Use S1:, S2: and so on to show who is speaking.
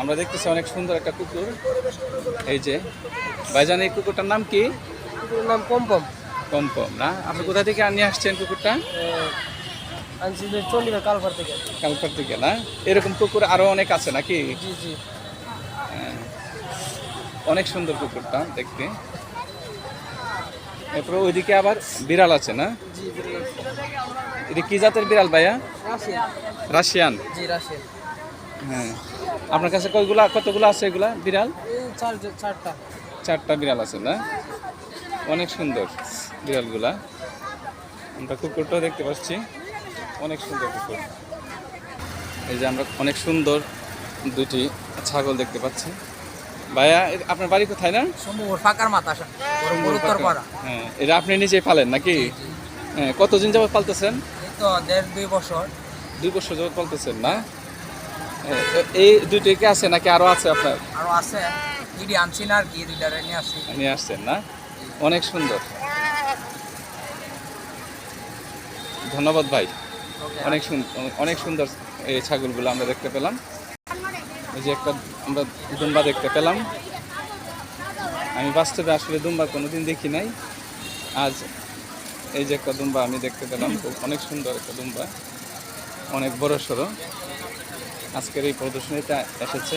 S1: আমরা দেখতেছি অনেক সুন্দর একটা কুকুর। এই যে ভাইজান এই কুকুরটার নাম কি?
S2: কুকুরের নাম পম্পম
S1: কম্পম না? আপনি কোথা থেকে নিয়ে আসছেন কুকুরটা?
S2: আনছি যে চন্ডিগড় কালভার থেকে।
S1: না? এরকম কুকুর আরও অনেক আছে নাকি?
S2: জি জি।
S1: হ্যাঁ। অনেক সুন্দর কুকুরটা দেখতে। এরপরে ওইদিকে আবার বিড়াল আছে না? এটা কি জাতের বিড়াল ভাইয়া?
S2: রাশিয়ান।
S1: রাশিয়ান।
S2: জি রাশিয়ান।
S1: হ্যাঁ। আপনার কাছে কয়গুলা কতগুলো আছে এগুলা বিড়াল?
S2: চারটা।
S1: চারটা বিড়াল আছে না? অনেক সুন্দর বিড়ালগুলা। আমরা কুকুরটাও দেখতে পাচ্ছি। অনেক সুন্দর কুকুর। এই যে আমরা অনেক সুন্দর দুটি ছাগল দেখতে পাচ্ছি। ভাইয়া আপনার বাড়ি কোথায় না?
S2: ফাঁকার মাথা
S1: হ্যাঁ এটা আপনি নিজেই পালেন নাকি? হ্যাঁ কতদিন যাবত পালতেছেন?
S2: তো দেড় দুই বছর।
S1: দুই বছর যাবত পালতেছেন না? এই দুইটি কি আছে নাকি আরও আছে আপনার?
S2: আরও আছে। ইডি আনছি না আর কি দুইটা নিয়ে আসছি
S1: নিয়ে আসছেন না? অনেক সুন্দর। ধন্যবাদ ভাই। অনেক সুন্দর অনেক সুন্দর এই ছাগলগুলো আমরা দেখতে পেলাম। এই যে একটা আমরা দুম্বা দেখতে পেলাম। আমি বাস্তবে আসলে দুম্বা কোনোদিন দেখি নাই। আজ এই যে একটা দুম্বা আমি দেখতে পেলাম। খুব অনেক সুন্দর একটা দুম্বা। অনেক বড় সড়ো আজকের এই প্রদর্শনীতে এসেছে।